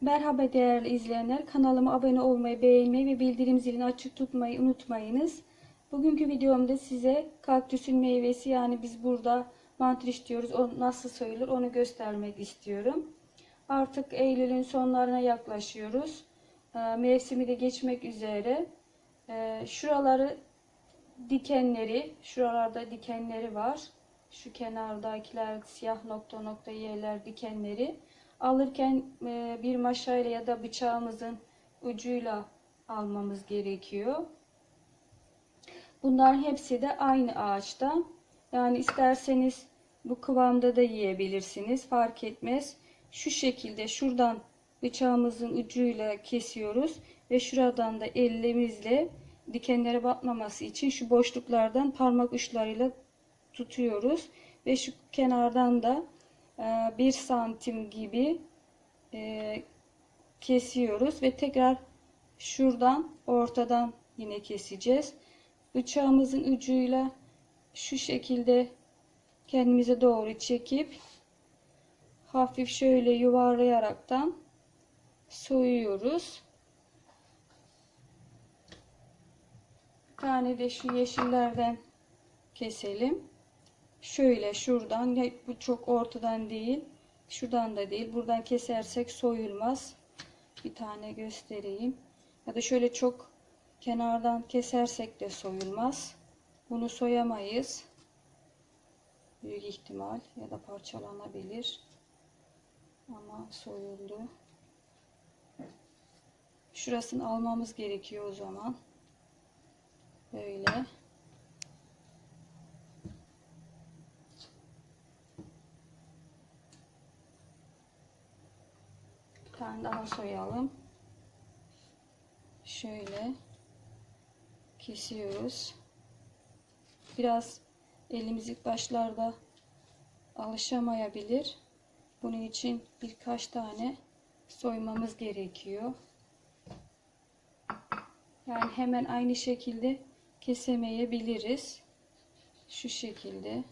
Merhaba değerli izleyenler. Kanalıma abone olmayı, beğenmeyi ve bildirim zilini açık tutmayı unutmayınız. Bugünkü videomda size kaktüsün meyvesi yani biz burada mantriş diyoruz. O nasıl soyulur onu göstermek istiyorum. Artık Eylül'ün sonlarına yaklaşıyoruz. Ee, Mevsimi de geçmek üzere. Ee, Şuraları dikenleri, şuralarda dikenleri var. Şu kenardakiler siyah nokta nokta yerler dikenleri. Alırken e, bir maşayla ya da bıçağımızın ucuyla almamız gerekiyor. Bunların hepsi de aynı ağaçtan. Yani isterseniz bu kıvamda da yiyebilirsiniz. Fark etmez. Şu şekilde şuradan bıçağımızın ucuyla kesiyoruz ve şuradan da elimizle dikenlere batmaması için şu boşluklardan parmak uçlarıyla tutuyoruz ve şu kenardan da e, bir santim gibi e, kesiyoruz ve tekrar şuradan ortadan yine keseceğiz. Bıçağımızın ucuyla şu şekilde kendimize doğru çekip hafif şöyle yuvarlayaraktan soyuyoruz. Bir tane de şu yeşillerden keselim. Şöyle şuradan bu çok ortadan değil. Şuradan da değil. Buradan kesersek soyulmaz. Bir tane göstereyim. Ya da şöyle çok kenardan kesersek de soyulmaz. Bunu soyamayız. Büyük ihtimal ya da parçalanabilir. Ama soyuldu. Şurasını almamız gerekiyor o zaman. Böyle. Tane daha soyalım. Şöyle kesiyoruz. Biraz elimiz ilk başlarda alışamayabilir. Bunun için birkaç tane soymamız gerekiyor. Yani hemen aynı şekilde kesemeyebiliriz. Şu şekilde.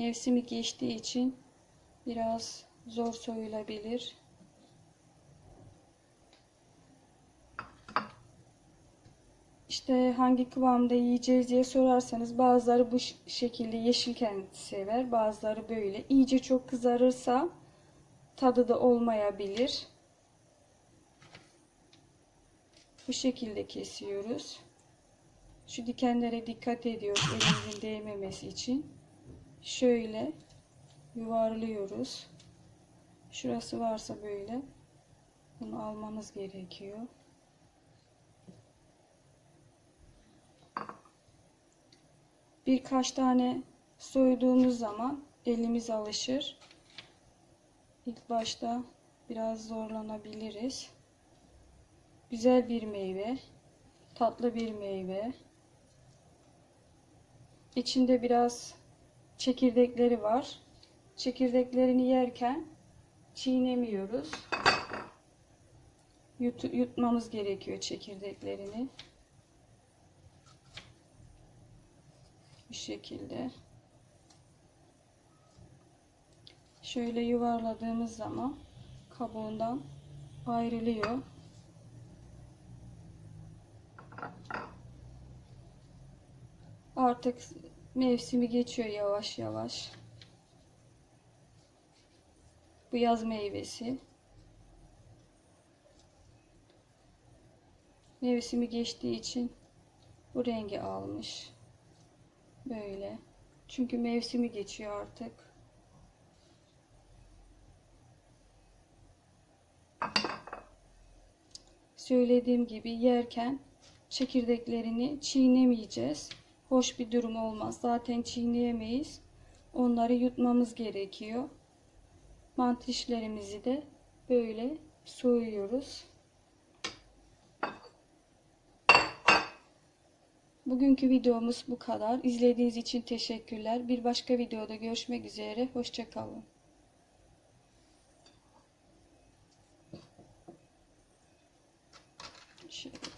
Mevsimi geçtiği için biraz zor soyulabilir. İşte hangi kıvamda yiyeceğiz diye sorarsanız bazıları bu şekilde yeşilken sever, bazıları böyle. İyice çok kızarırsa tadı da olmayabilir. Bu şekilde kesiyoruz. Şu dikenlere dikkat ediyoruz elimizin değmemesi için. Şöyle yuvarlıyoruz. Şurası varsa böyle bunu almamız gerekiyor. birkaç tane soyduğumuz zaman elimiz alışır. İlk başta biraz zorlanabiliriz. Güzel bir meyve, tatlı bir meyve. İçinde biraz çekirdekleri var. Çekirdeklerini yerken çiğnemiyoruz. Yut, yutmamız gerekiyor çekirdeklerini. Bu şekilde. Şöyle yuvarladığımız zaman kabuğundan ayrılıyor. Artık mevsimi geçiyor yavaş yavaş. Bu yaz meyvesi. Mevsimi geçtiği için bu rengi almış. Böyle. Çünkü mevsimi geçiyor artık. Söylediğim gibi yerken çekirdeklerini çiğnemeyeceğiz. Hoş bir durum olmaz. Zaten çiğneyemeyiz. Onları yutmamız gerekiyor. Mantrişlerimizi de böyle soyuyoruz. Bugünkü videomuz bu kadar. İzlediğiniz için teşekkürler. Bir başka videoda görüşmek üzere. Hoşçakalın. Şöyle.